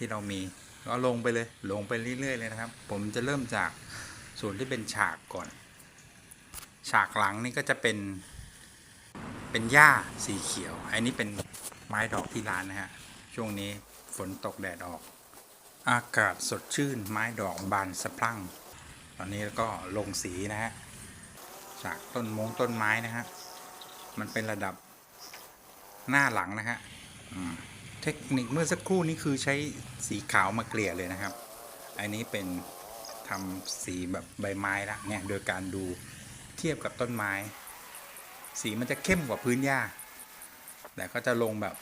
ที่เรามีก็ลงไปเลยลงไปเรื่อยๆเลยนะครับ ผมจะเริ่มจากส่วนที่เป็นฉากก่อน ฉากหลังนี่ก็จะเป็น เป็นหญ้าสีเขียว อันนี้เป็นไม้ดอกที่ร้านนะฮะช่วงนี้ฝนตกแดดออก อากาศสดชื่นไม้ดอกบานสะพรั่ง ตอนนี้ก็ลงสีนะฮะจากต้นมงต้นไม้นะฮะมันเป็นระดับหน้าหลังนะฮะอืม เทคนิคเมื่อสักครู่นี้คือใช้สีขาวมาเกลี่ยเลยนะครับ อันนี้เป็นทำสีแบบใบไม้ละเนี่ยโดยการดูเทียบกับต้นไม้ สีมันจะเข้มกว่าพื้นหญ้า แต่ก็จะลงแบบ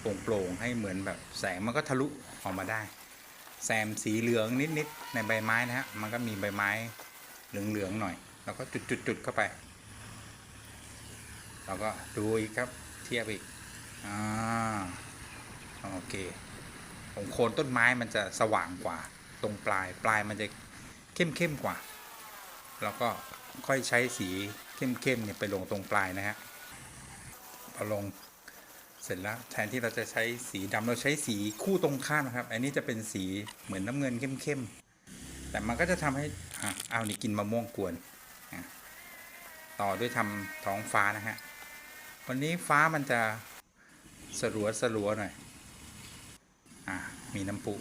โปร่งๆให้เหมือนแบบแสงมันก็ทะลุออกมาได้ แซมสีเหลืองนิดๆในใบไม้นะฮะมันก็มีใบไม้เหลืองๆหน่อย แล้วก็จุดๆๆเข้าไปเราก็ดูอีกครับเทียบอีกอ่า โอเคของโคนต้นไม้มันจะสว่างกว่า ตรงปลายปลายมันจะเข้มเข้มกว่า แล้วก็ค่อยใช้สีเข้มเข้มเนี่ยไปลงตรงปลายนะฮะพอลงเสร็จแล้วแทนที่เราจะใช้สีดำเราใช้สีคู่ตรงข้ามนะครับ อันนี้จะเป็นสีเหมือนน้ำเงินเข้มๆแต่มันก็จะทำให้อะเอานี่กินมะม่วงกวนต่อด้วยทำท้องฟ้านะฮะวันนี้ฟ้ามันจะสลัวสลัวหน่อย มีน้ำปู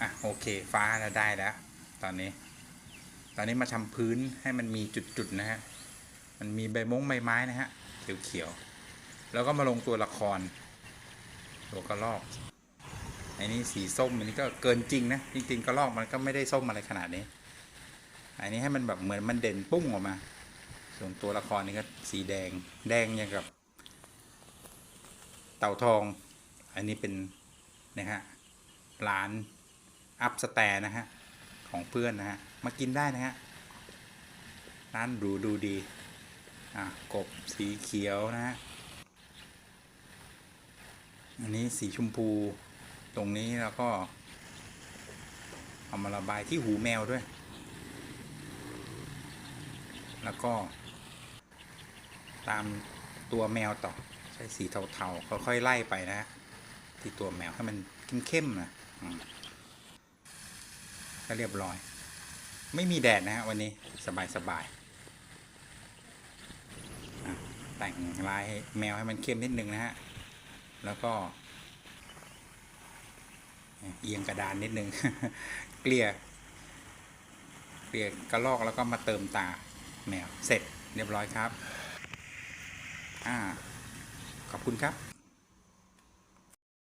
อะโอเค ฟ้าเราได้แล้ว ตอนนี้ ตอนนี้มาทำพื้นให้มันมีจุดๆนะฮะ มันมีใบมงใบไม้นะฮะเขียวๆแล้วก็มาลงตัวละคร ตัวกระรอกไอ้นี่สีส้มอันนี้ก็เกินจริงนะจริงๆกระรอกมันก็ไม่ได้ส้มอะไรขนาดนี้ อันนี้ให้มันแบบเหมือนมันเด่นปุ้งออกมา ส่วนตัวละครนี่ก็สีแดงแดงอย่างกับ เต่าทอง อันนี้เป็น นะฮะร้านอัพสแตร์นะฮะ ของเพื่อนนะฮะ มากินได้นะฮะ ร้านดูดูดี อะ กบสีเขียวนะฮะ อันนี้สีชมพู ตรงนี้แล้วก็ เอามาระบายที่หูแมวด้วย แล้วก็ ตามตัวแมวต่อ ใช้สีเทาๆ ค่อยๆไล่ไปนะฮะ ที่ตัวแมวให้มันเข้มๆนะก็เรียบร้อย ไม่มีแดดนะฮะวันนี้สบายๆแต่งลายให้แมวให้มันเข้มนิดนึงนะฮะ แล้วก็ เอียงกระดานนิดนึง เกลี่ยเกลี่ยกระลอกแล้วก็มาเติมตาแมวเสร็จเรียบร้อยครับ อ่า ขอบคุณครับ